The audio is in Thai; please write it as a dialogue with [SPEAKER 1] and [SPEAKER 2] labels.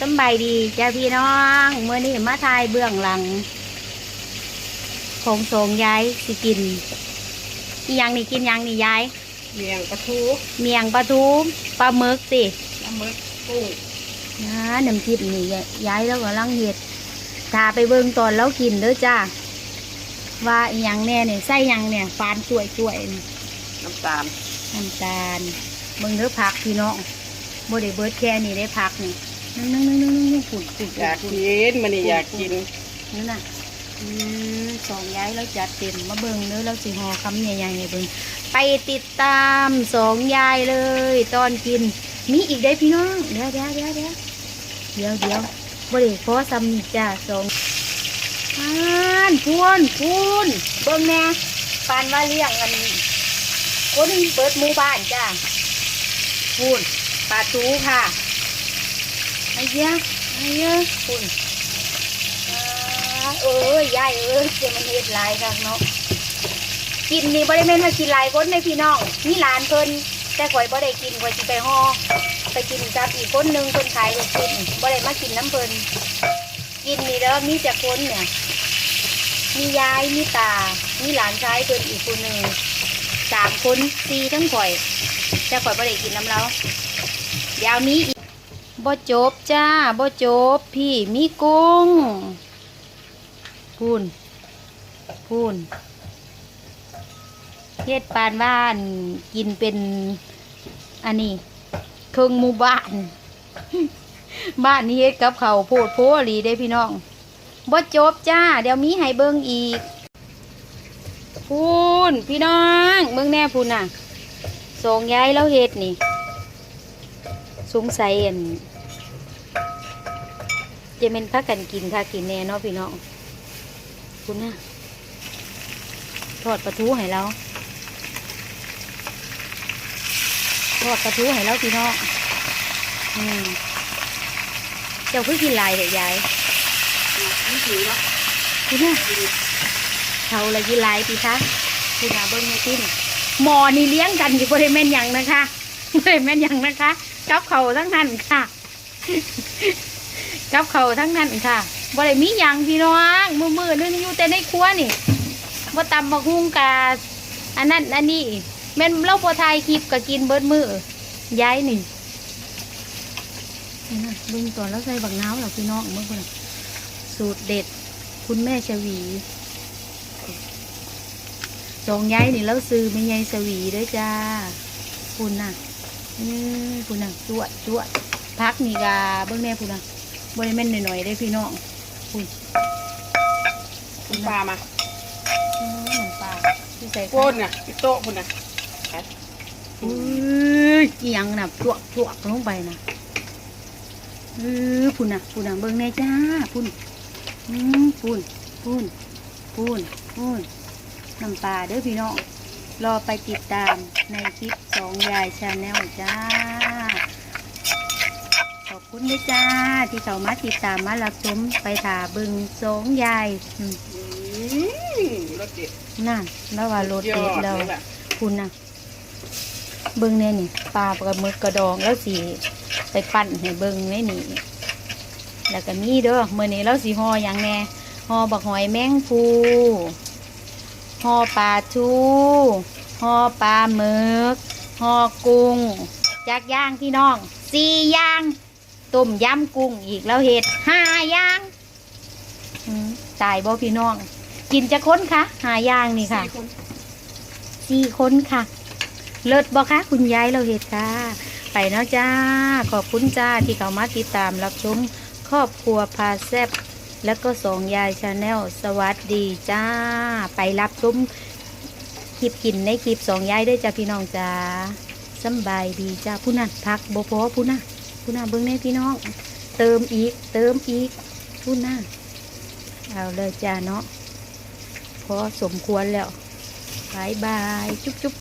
[SPEAKER 1] สำบายดีจ้าพี่น้องเมื่อนี้มาทายเบื้องหลัง ของสองยายสิกินอีหยังนี่กินหยังนี่ยาย
[SPEAKER 2] เมียงปลาทู
[SPEAKER 1] เมียงปลาทูปลาหมึกสิ
[SPEAKER 2] น้ำมึกกุ้ง
[SPEAKER 1] นะน้ำจิ้มนี่ยายแล้วก็ลังเห็ดถ้าไปเบิ่งตอนแล้วกินเด้อจ้าว่าอีหยังแน่เนี่ยใส่หยังเนี่ยฟานช่วยช่วยๆนี่
[SPEAKER 2] น้ำตาล
[SPEAKER 1] น้ำตาลเบิ่งเด้อผักพี่น้องบ่ได้เบิดแค่นี้ได้ผักนี่ นึ่งนึ่งนึ่งนึ่งนึ่งฝุ่นฝุ่น
[SPEAKER 2] อยากกินมันนี่อยากกิน
[SPEAKER 1] นั่นน่ะอืมสองย้ายแล้วจัดเต็มมาเบิ่งเด้อแล้วสิห่อคำใหญ่ๆให้เบิ่งไปติดตามสองยายเลย ตอนกิน มีอีกได้พี่น้องเดี๋ยวเดี๋ยวเดี๋ยวเดี๋ยวเดี๋ยวเดี๋ยวบ่ได้ขอซ้ำจ้าสองอ่านพูนพูนเบิ่งแน่ปานว่าเลี้ยงกันคนเปิดหมู่บ้านจ้าพูนปลาทูค่ะ ไอ้ยไอ้ยพูนอ่าเอ้ยายเอ้ยเจะมันเฮ็ดหลายคักเนาะกินนี่บ่ได้แม่นว่ากินหลายคนในพี่น้องมีหลานเพิ่นแต่ข่อยบ่ได้กินข่อยสิไปห่อไปกินกับอีกคนนึงเพิ่นขายลูกชิ้นบ่ได้มากินน้ำเพิ่นกินนี่เด้อมีแต่คนเนี่ยมียายมีตา มีหลานชายเพิ่นอีกคนนึงสามคนสี่ทั้งข่อย แต่ข่อยบ่ได้กินน้ำแล้วยาวมีอีก บ่จบจ้าบ่จบ พี่มีกุ้งพูนพูนเฮ็ดปานบ้านกินเป็น อันนี้เครื่องหมู่บ้าน บ้านนี้เฮ็ดกับเขาโพดโพลีได้พี่น้องบ่จบจ้า เดี๋ยวมีให้เบิ่งอีกพูนพี่น้องเบิ่งแน่พูนน่ะสองย้ายแล้วเฮ็ดนี่ สงสัยอัน จะเป็นพักกันกินค่ะกินแน่เนาะพี่น้องคุณนะทอดปลาทูให้เราทอดปลาทูให้เราพี่น้องอืมเจ้าเพิ่งกินลายเด็กยาย
[SPEAKER 2] นี่ถือเนาะ
[SPEAKER 1] คุณนะเขาอะไรกินลายพี่คะคุณอาเบิ้งไม่กินหมอนี่เลี้ยงกันอยู่บริเวณย่างนะคะบริเวณย่างนะคะกับเขาทั้งนั้นค่ะ กับเขาทั้งนั้นค่ะบริมีอย่างพี่น้องมือมือนึงอยู่แต่ในครัวนี่ว่าตำบักฮุงกาอันนั้นอันนี้แม่นเล่าบัวไทยคลิปก็กินเบิดมือย้ายนี่นี่นะบึงตัวแล้วใส่บักน้ำเหรอพี่น้องเมื่อคนสูตรเด็ด คุณแม่ชวีสองย้ายนี่แล้วซื้อไม่ยายสวีด้วยจ้าคุณน่ะนี่คุณน่ะจวดจวดพักนี่กาเบื้องแน่คุณน่ะ บริเวณหน่อยๆได้อพี่น้องคุณ
[SPEAKER 2] คุณปลามา
[SPEAKER 1] อืมเหมือนปลาที่ใส่
[SPEAKER 2] โป้นน่ะที่โต๊ะคุณน่ะ
[SPEAKER 1] อุ้ยอีหยังน่ะจวกจวกลงไปน่ะเออคุณน่ะคุณน่ะเบิ่งแน่จ้าคุณอืมคุณคุณคุณคุณน้ำปลาเด้อพี่น้องรอไปติดตามในคลิปสองยายชาแนลจ้าขอบ คุณด้วยจ้า ที่เขามาติดตามมารับชมไปถาเบึงสองยายอืม
[SPEAKER 2] อืมรสเด็ด
[SPEAKER 1] นั่นแล้วว่ารถ
[SPEAKER 2] ยอ
[SPEAKER 1] เด็ด
[SPEAKER 2] ด
[SPEAKER 1] เรา
[SPEAKER 2] เลยล่ะ
[SPEAKER 1] คุณนะเบิ้งเนี่ยนี่ปลาปลาหมึกกระดองแล้วสีไปปั่นให้เบิ้งในนี่แล้วก็มีเด้อเมื่อนี้แล้วสีห่ออย่างแน่ห่อบักหอยแมงภูห่อปลาทูห่อปลาหมึกห่อกุ้งจากย่างพี่น้องสี่อย่าง ต้มยำกุ้งอีกแล้วเห็ดห้าอย่างอืมตายบ่พี่น้อง กินจะค้นคะหาอย่างนี่ค่ะ
[SPEAKER 2] สี่คน
[SPEAKER 1] สี่คนค่ะ เลิศบอคะคุณยายเราเห็ดค่ะ ไปเนาะจ้า ขอบคุณจ้าที่เขามาติดตามรับชมครอบครัวพาแซบแล้วก็สองยายชาแนลสวัสดีจ้า ไปรับชมคลิปกินในคลิปสองยายด้วยจ้าพี่น้องจ้าสำบายดีจ้าผู้นั้นพักบพอผู้น่ะผู้น่ะเบิ้งในพี่น้อง เติมอีก เติมอีกคุณน้าเอาเลยจ้าเนาะพอสมควรแล้วบายบาย จุ๊บจุ๊บ